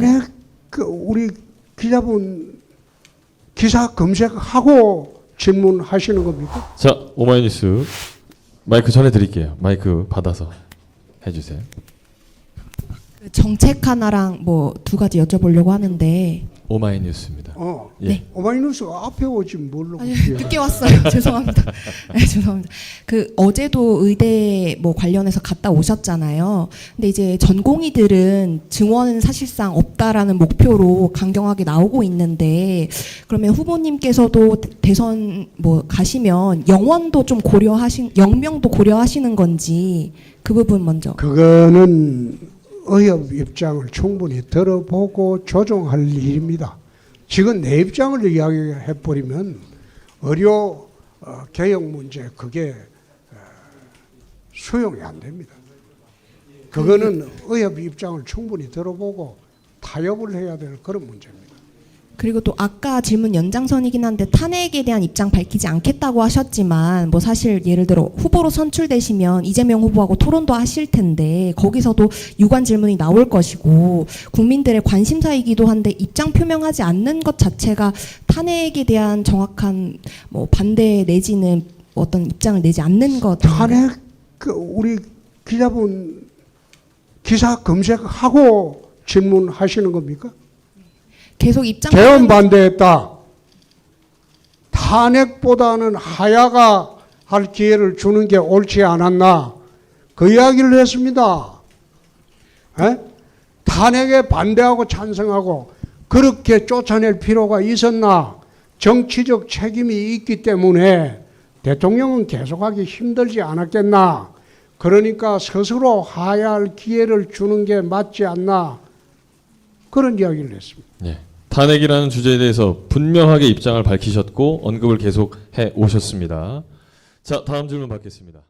탄핵 그 우리 기자분 기사 검색하고 질문하시는 겁니까? 자 오마이뉴스 마이크 전해드릴게요. 마이크 받아서 해주세요. 그 정책 하나랑 뭐 두 가지 여쭤보려고 하는데 오마이뉴스입니다. 어. 예. 네. 오마이뉴스가 앞에 오지 뭘로 아니, 그래요? 늦게 왔어요. 죄송합니다. 네, 죄송합니다. 그 어제도 의대 뭐 관련해서 갔다 오셨잖아요. 근데 이제 전공의들은 증원은 사실상 없다라는 목표로 강경하게 나오고 있는데 그러면 후보님께서도 대- 대선 뭐 가시면 영원도 좀 고려하신 영명도 고려하시는 건지 그 부분 먼저. 그거는 의협 입장을 충분히 들어보고 조정할 일입니다. 지금 내 입장을 이야기해 버리면 의료 어, 개혁 문제 그게 어, 수용이 안 됩니다. 그거는 의협 입장을 충분히 들어보고 타협을 해야 될 그런 문제입니다. 그리고 또 아까 질문 연장선이긴 한데 탄핵에 대한 입장 밝히지 않겠다고 하셨지만 뭐 사실 예를 들어 후보로 선출되시면 이재명 후보하고 토론도 하실 텐데 거기서도 유관 질문이 나올 것이고 국민들의 관심사이기도 한데 입장 표명하지 않는 것 자체가 탄핵에 대한 정확한 뭐 반대 내지는 어떤 입장을 내지 않는 것 탄핵 그 우리 기자분 기사 검색하고 질문하시는 겁니까? 계속 입장 개헌 반대했다. 탄핵보다는 하야가 할 기회를 주는 게 옳지 않았나. 그 이야기를 했습니다. 에? 탄핵에 반대하고 찬성하고 그렇게 쫓아낼 필요가 있었나. 정치적 책임이 있기 때문에 대통령은 계속하기 힘들지 않았겠나. 그러니까 스스로 하야할 기회를 주는 게 맞지 않나. 그런 이야기를 했습니다. 예. 탄핵이라는 주제에 대해서 분명하게 입장을 밝히셨고 언급을 계속 해 오셨습니다. 자 다음 질문 받겠습니다.